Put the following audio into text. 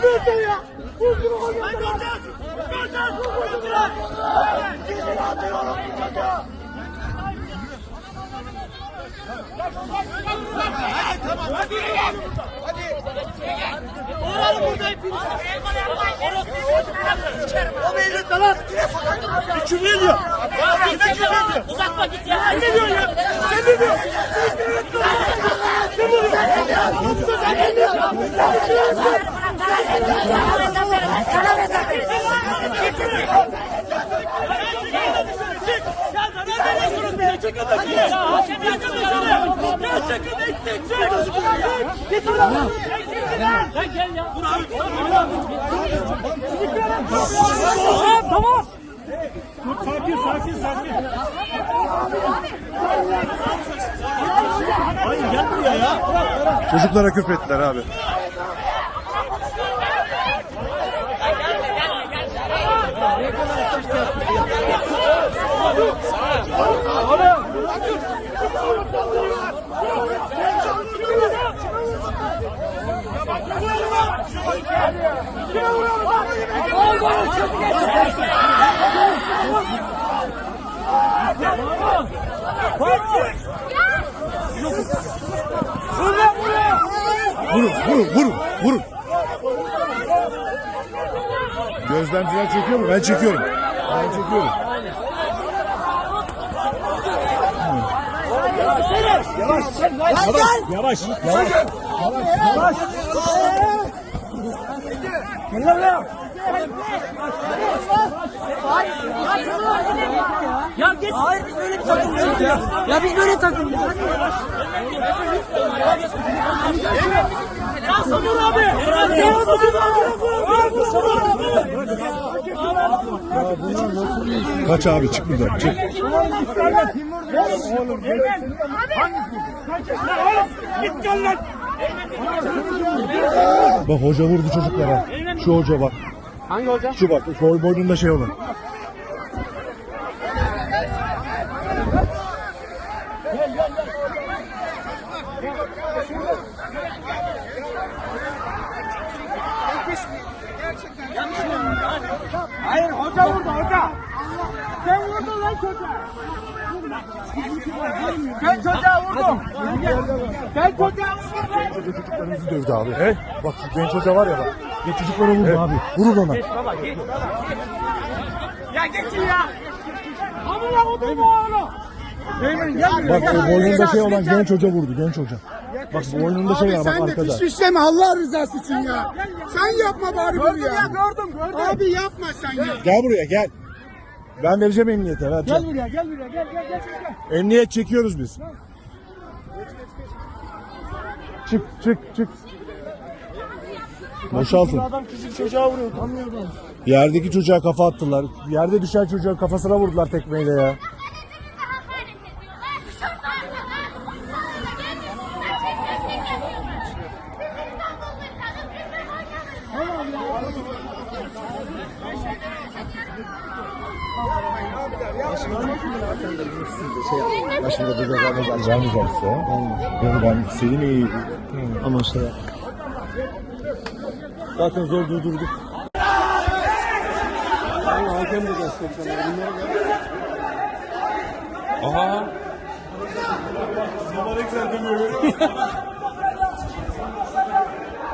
vuruyorsun ya? Vurdurun onu. Hadi göreceğiz. Göreceğiz. Götürün. Dizini atıyorum bu çocuğa. Oğlum burada hepiniz. O meyletme lan. Küfür ediyor. Kime küfür ediyor? Uzatma git ya. Sen ne diyorsun ya? Sen ne diyorsun? Dur. Tamam tamam. Sakin sakin sakin. Hayır gel buraya ya. Çocuklara küfrettiler abi. Vurun, vurun, vurun, vurun. Gözlemciler çekiyor mu? Ben çekiyorum. Ben çekiyorum. Yavaş yavaş. Ya geç. Hayır biz böyle takılıyoruz ya. Ya biz böyle takılıyoruz. Ya Samur abi. Ya Samur abi. Kaç abi çık buradan. Çık. Git gel lan. Bak hoca vurdu çocuklara. Şu hoca bak. Hangi hoca? Şu bak. Boy boynunda şey olan. Hayır hoca vurdu hoca. Sen vurdun lan çocuğa. Sen çocuğa vurdun. Sen çocuğa vurdun. Çocuklarımızı dövdü abi. He? Bak şu genç hoca var ya bak. Genç çocuklara vurdu abi. Vurun ona. Ya geçin ya. Amına kodum oğlu. Bak o boynunda şey olan genç hoca vurdu. Genç hoca. Bak bu boynunda şey var bak Sen de arkada. fişfişleme Allah rızası için ya. Sen yapma bari bunu Gördüm ya ya. gördüm gördüm. Abi yapma sen ya. Gel buraya gel. Ben vereceğim emniyete. Gel Vereceğim. buraya gel buraya gel gel gel. gel. Emniyet çekiyoruz biz. Çık çık çık. Boşaltın. Adam küçük çocuğa vuruyor tanmıyor adam. Yerdeki çocuğa kafa attılar. Yerde düşen çocuğa kafasına vurdular tekmeyle ya. Başında da ceza vermeyeceğim size. Yani ben senin iyi ama şey Zaten zor durdurduk. Hakem de destek sana. Aha. Numara güzel demiyor.